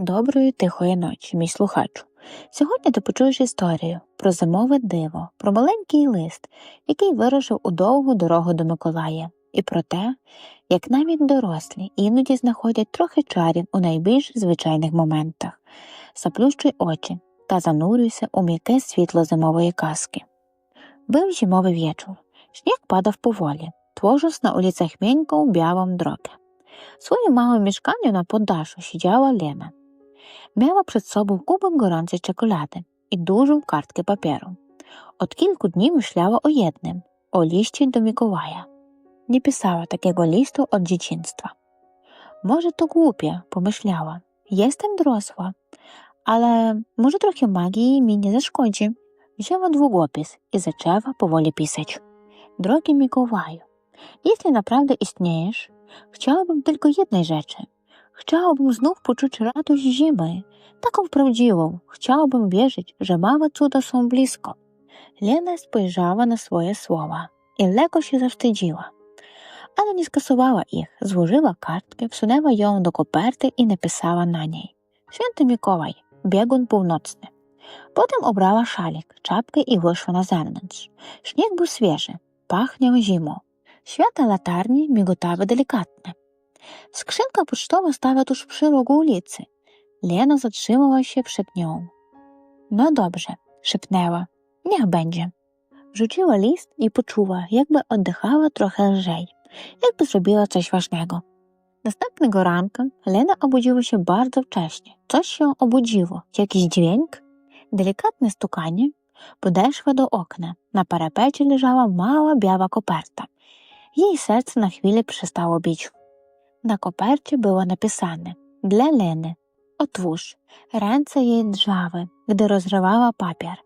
Доброї тихої ночі, мій слухачу. Сьогодні ти почуєш історію про зимове диво, про маленький лист, який вирушив у довгу дорогу до Миколая, і про те, як навіть дорослі іноді знаходять трохи чарів у найбільш звичайних моментах. Заплющуй очі та занурюйся у м'яке світло зимової казки. Był zimowy wieczór. Śnieg padał powoli, tworząc na ulicach miękką, białą drogę. W swoim małym mieszkaniu na poddaszu Lena. Miała przed sobą kubek gorącej czekolady i dużą kartkę papieru. Od kilku dni myślała o jednym, o liście do Mikołaja. Nie pisała takiego listu od dzieciństwa. Może to głupie, pomyślała. Jestem dorosła, ale może trochę magii mi nie zaszkodzi. Wzięła długopis i zaczęła powoli pisać. Drogi Mikołaju, jeśli naprawdę istniejesz, chciałabym tylko jednej rzeczy. Chciałabym znów poczuć radość zimy, taką prawdziwą. Chciałabym wierzyć, że małe cuda są blisko. Lena spojrzała na swoje słowa i lekko się zawstydziła. Ale nie skasowała ich, złożyła kartkę, wsunęła ją do koperty i napisała na niej. Święty Mikołaj, biegun północny. Potem obrała szalik, czapkę i wyszła na zewnątrz. Śnieg był świeży, pachniał zimą. Światła latarni migotały delikatnie. Skrzynka pocztowa stała tuż przy rogu ulicy. Lena zatrzymała się przed nią. No dobrze, szepnęła. Niech będzie. Rzuciła list i poczuła, jakby oddychała trochę lżej, jakby zrobiła coś ważnego. Następnego ranka Lena obudziła się bardzo wcześnie. Coś ją obudziło, jakiś dźwięk, delikatne stukanie. Podeszła do okna. Na parapecie leżała mała biała koperta. Jej serce na chwilę przestało bić. Na kopercie było napisane dla Leny. Otwórz. Ręce jej drżały, gdy rozrywała papier.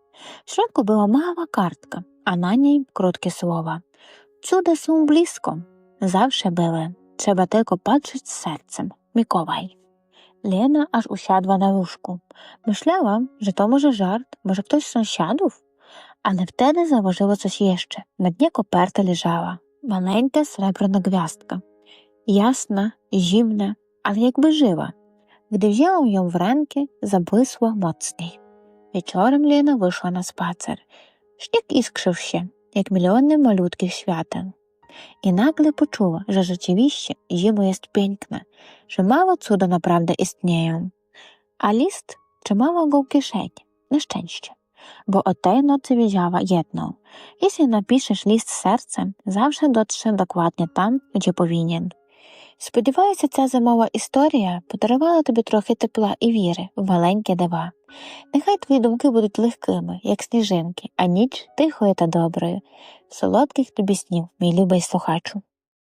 W środku była mała kartka, a na niej krótkie słowa. Cuda są blisko. Zawsze były. Trzeba tylko patrzeć z sercem. Mikołaj. Lena aż usiadła na łóżku. Myślałam, że to może żart, może ktoś z sąsiadów. Ale wtedy zauważyła coś jeszcze. Na dnie koperty leżała maleńka srebrna gwiazdka. Jasna, zimna, ale jakby żyła. Gdy wzięłam ją w rękę, zabłysła mocniej. Wieczorem Lena wyszła na spacer. Śnieg iskrzył się, jak miliony malutkich świateł. I nagle poczuła, że rzeczywiście zima jest piękna, że małe cuda naprawdę istnieją. A list trzymała go w kieszeni, na szczęście, bo o tej nocy wiedziała jedną. Jeśli napiszesz list sercem, zawsze dotrze dokładnie tam, gdzie powinien. Сподіваюся, ця зимова історія подарувала тобі трохи тепла і віри в маленькі дива. Нехай твої думки будуть легкими, як сніжинки, а ніч тихою та доброю. Солодких тобі снів, мій любий слухачу.